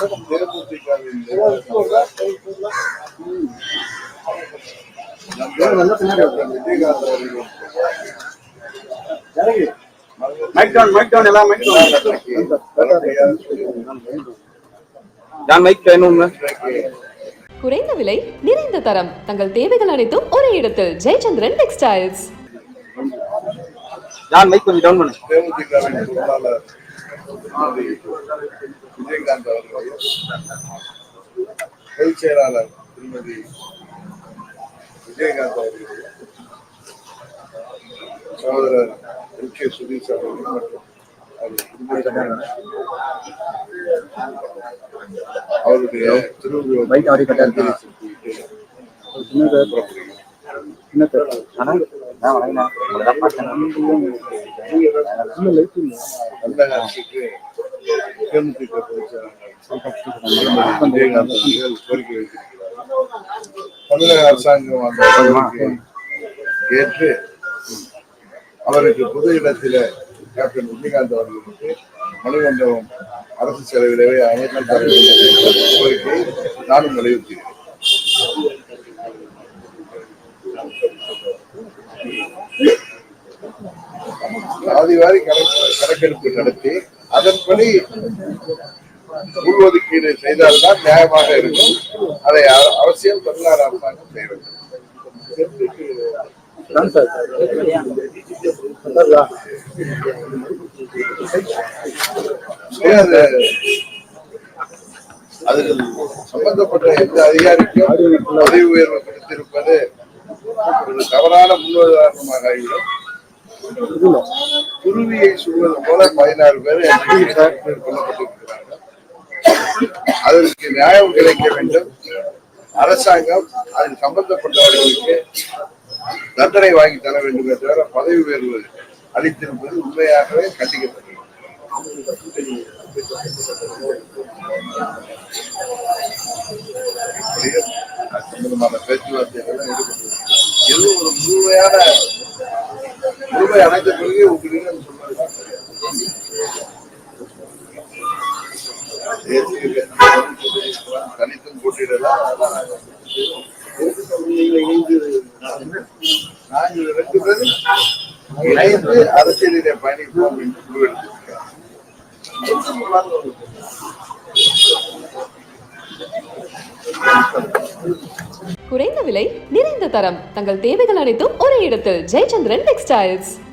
Mic down mic down எல்லாம் mic வேணும்ல குறைந்த விலை நிறைந்த தரம். தங்கள் தேவைகள் அனைத்தும் ஒரே இடத்தில். ஜெயச்சந்திரன் டெக்ஸ்டைல்ஸ் நான் மைக் கொஞ்சம் டவுன் பண்ணு. விஜயகாந்த் அவர்களையும் பொதுச் செயலாளர் திருமதி விஜயகாந்த் அவர்களையும் சகோதரர் எம் கே சுதீஷ் அவர்களையும் மற்றும் அவர் குடும்பத்தினர் அவருடைய திருவுருவ அந்த அரசுக்கு கோரிக்கை தமிழக அரசாங்கம் அந்த ஏற்று அவருக்கு பொது இடத்தில கேப்டன் விஜயகாந்த் அவர்களுக்கு மணிமண்டபம் அரசு செலவிலேயே அமைத்து கோரிக்கை நானும் வலியுறுத்துகிறேன் கணக்கு கணக்கெடுப்பு நடத்தி அதன்படி உள்ஒதுக்கீடு செய்தால்தான் நியாயமாக இருக்கும். அதை அவசியம் தமிழ்நாடு அரசாங்கம் செய்ய வேண்டும். அதில் சம்பந்தப்பட்ட எந்த அதிகாரிக்கும் பதவி உயர்வு கொடுத்திருப்பது ஒரு தவறான முன்னுதாரணமாக ஆகிவிடும். குருவியை சூழல் போல பதினாறு பேர் கொல்லப்பட்டிருக்கிறார்கள். அதற்கு நியாயம் கிடைக்க வேண்டும். அரசாங்கம் அதில் சம்பந்தப்பட்டவர்களுக்கு தண்டனை வாங்கி தர வேண்டும் என்ற பதவி உயர்வு அளித்திருப்பது உண்மையாகவே கண்டிக்கப்பட்டது சம்பந்தமான பேச்சுவார்த்தைகள் எதுவும் ஒரு முழுமையான ரூபாய் அனைத்து கொள்கையை உங்களுக்கு சொன்னது தேசிய போட்டியிடலாம். நாங்கள் ரெண்டு பேரும் இணைந்து அரசியலிலே பயணிப்போம் என்று முடிவெடுத்திருக்கிறார் குறைந்த விலை தரம். தங்கள் தேவைகள் அனைத்தும் ஒரே இடத்தில். ஜெயச்சந்திரன் டெக்ஸ்டைல்ஸ்